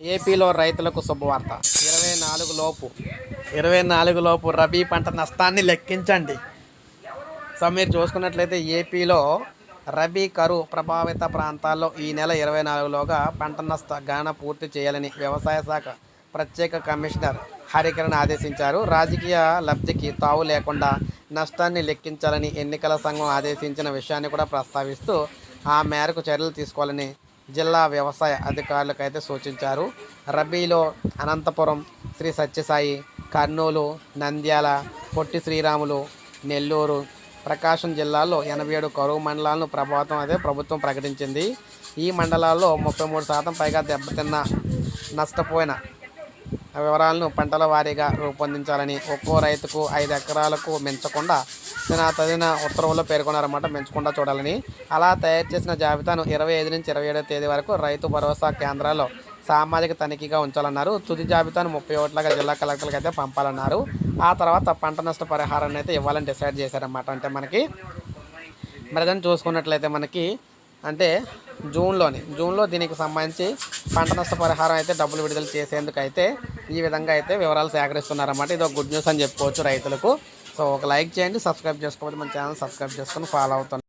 ఏపీలో రైతులకు శుభవార్త. ఇరవై నాలుగు లోపు ఇరవై నాలుగు లోపు రబీ పంట నష్టాన్ని లెక్కించండి. సో మీరు చూసుకున్నట్లయితే ఏపీలో రబీ కరువు ప్రభావిత ప్రాంతాల్లో ఈ నెల ఇరవై నాలుగులోగా పంట నష్ట గణన పూర్తి చేయాలని వ్యవసాయ శాఖ ప్రత్యేక కమిషనర్ హరికరణ్ ఆదేశించారు. రాజకీయ లబ్ధికి తావు లేకుండా నష్టాన్ని లెక్కించాలని ఎన్నికల సంఘం ఆదేశించిన విషయాన్ని కూడా ప్రస్తావిస్తూ ఆ మేరకు చర్యలు తీసుకోవాలని జిల్లా వ్యవసాయ అధికారులకైతే సూచించారు. రబీలో అనంతపురం శ్రీ సత్యసాయి కర్నూలు నంద్యాల పొట్టి శ్రీరాములు నెల్లూరు ప్రకాశం జిల్లాలో ఎనభై ఏడు కరువు మండలాలను ప్రభావితం అయితే ప్రభుత్వం ప్రకటించింది. ఈ మండలాల్లో ముప్పై మూడు శాతం పైగా దెబ్బతిన్న నష్టపోయిన వివరాలను పంటల వారీగా రూపొందించాలని ఒక్కో రైతుకు ఐదు ఎకరాలకు మించకుండా తన తదిన ఉత్తర్వుల్లో పేర్కొన్నారన్నమాట మించకుండా చూడాలని. అలా తయారు చేసిన జాబితాను ఇరవై ఐదు నుంచి ఇరవై ఏడో తేదీ వరకు రైతు భరోసా కేంద్రాల్లో సామాజిక తనిఖీగా ఉంచాలన్నారు. తుది జాబితాను ముప్పై ఓట్లగా జిల్లా కలెక్టర్లకు అయితే పంపాలన్నారు. ఆ తర్వాత పంట నష్ట పరిహారాన్ని అయితే ఇవ్వాలని డిసైడ్ చేశారన్నమాట. అంటే మనకి ప్రజెంట్ చూసుకున్నట్లయితే మనకి అంటే జూన్లోని జూన్లో దీనికి సంబంధించి పంట నష్టపరిహారం అయితే డబ్బులు విడుదల చేసేందుకు అయితే ఈ విధంగా అయితే వివరాలు సేకరిస్తున్నారన్నమాట. ఇది ఒక గుడ్ న్యూస్ అని చెప్పుకోవచ్చు రైతులకు. సో ఒక లైక్ చేయండి సబ్స్క్రైబ్ చేసుకోవచ్చు మన ఛానల్ సబ్స్క్రైబ్ చేసుకొని ఫాలో అవుతుంది